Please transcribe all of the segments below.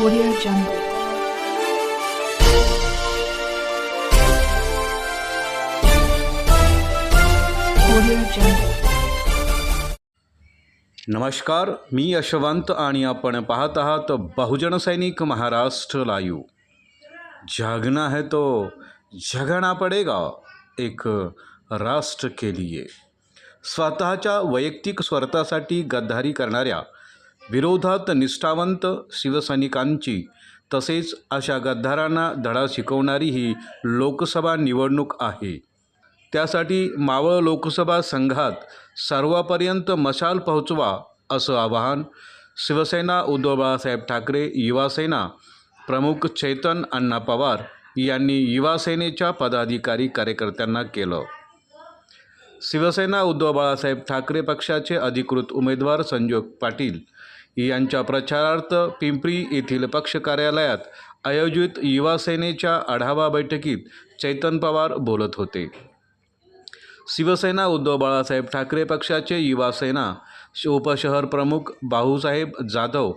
Audio Jungle. Audio Jungle. नमस्कार मी यशवंत आणि आपण पाहत आहात बहुजन सैनिक महाराष्ट्र लाईव जागना है तो जगना पडेगा एक राष्ट्र के लिए स्वतःच्या वैयक्तिक स्वार्थासाठी गद्दारी करणाऱ्या विरोधात निष्ठावंत शिवसैनिकांची तसेच अशा गद्दारांना धडा शिकवणारी ही लोकसभा निवडणूक आहे. त्यासाठी मावळ लोकसभा संघात सर्वापर्यंत मशाल पोहोचवा असं आवाहन शिवसेना उद्धव बाळासाहेब ठाकरे युवासेना प्रमुख चैतन अण्णा पवार यांनी युवासेनेच्या पदाधिकारी कार्यकर्त्यांना केलं. शिवसेना उद्धव बाळासाहेब ठाकरे पक्षाचे अधिकृत उमेदवार संजोग पाटील यांच्या प्रचारार्थ पिंपरी येथील पक्ष कार्यालयात आयोजित युवासेनेच्या आढावा बैठकीत चैतन पवार बोलत होते. शिवसेना उद्धव बाळासाहेब ठाकरे पक्षाचे युवासेना उपशहर प्रमुख भाऊसाहेब जाधव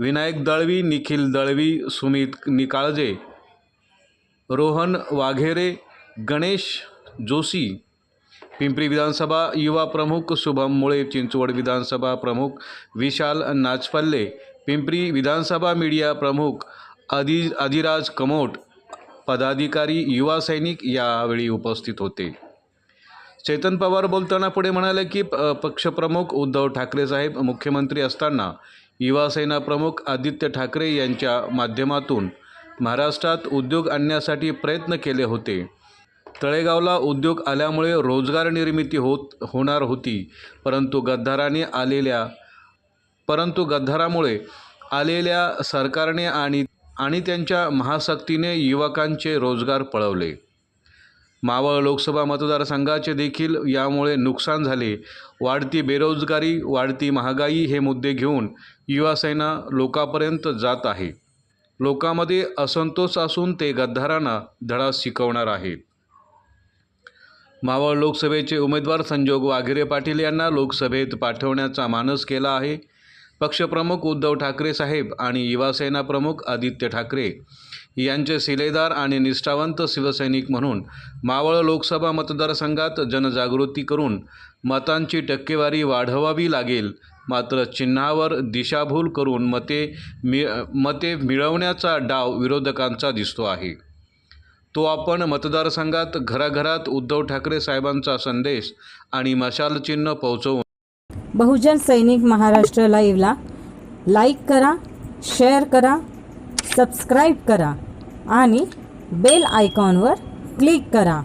विनायक दळवी निखिल दळवी सुमित निकाळजे रोहन वाघेरे गणेश जोशी पिंपरी विधानसभा युवा प्रमुख शुभम मुळे चिंचवड विधानसभा प्रमुख विशाल नाचपल्ले पिंपरी विधानसभा मीडिया प्रमुख आदि आदिराज कमोट पदाधिकारी युवा सैनिक यावेळी उपस्थित होते. चेतन पवार बोलताना पुढे म्हणाले की प- पक्षप्रमुख उद्धव ठाकरे साहेब मुख्यमंत्री असताना युवासेना प्रमुख आदित्य ठाकरे यांच्या माध्यमातून महाराष्ट्रात उद्योग आणण्यासाठी प्रयत्न केले होते. तळेगावला उद्योग आल्यामुळे रोजगार निर्मिती होत होणार होती. परंतु गद्दाराने आलेल्या परंतु गद्दारामुळे आलेल्या सरकारने आणि आणि त्यांच्या महासक्तीने युवकांचे रोजगार पळवले. मावळ लोकसभा मतदारसंघाचे देखील यामुळे नुकसान झाले. वाढती बेरोजगारी वाढती महागाई हे मुद्दे घेऊन युवासेना लोकांपर्यंत जात आहे. लोकांमध्ये असंतोष असून ते गद्दारांना धडा शिकवणार आहेत. मावळ लोकसभेचे उमेदवार संजोग वाघेरे पाटील यांना लोकसभेत पाठवण्याचा मानस केला आहे. पक्षप्रमुख उद्धव ठाकरे साहेब आणि युवासेना प्रमुख आदित्य ठाकरे यांचे शिलेदार आणि निष्ठावंत शिवसैनिक म्हणून मावळ लोकसभा मतदारसंघात जनजागृती करून मतांची टक्केवारी वाढवावी लागेल. मात्र चिन्हावर दिशाभूल करून मते मि मते मिळवण्याचा डाव विरोधकांचा दिसतो आहे. तो आपण मतदारसंघात घराघरात उद्धव ठाकरे साहेबांचा संदेश आणि मशाल चिन्ह पोहोचवून बहुजन सैनिक महाराष्ट्र लाईव्हला लाईक करा शेअर करा सबस्क्राईब करा आणि बेल आयकॉनवर क्लिक करा.